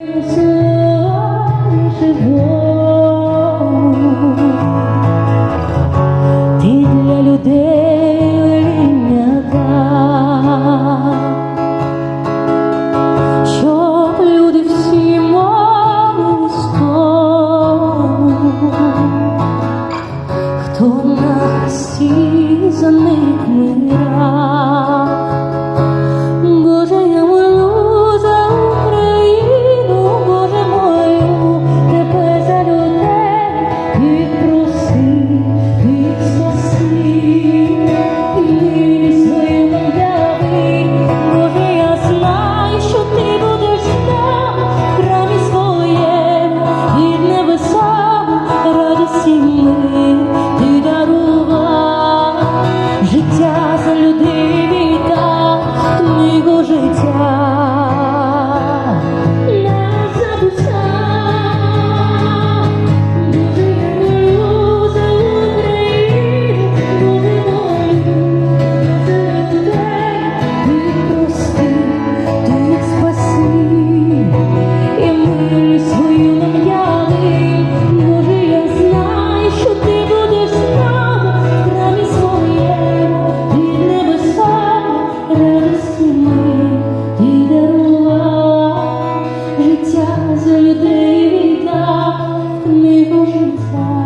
Ти для людей лінята, щоб люди всі мали хто нас всі за них. Xin song.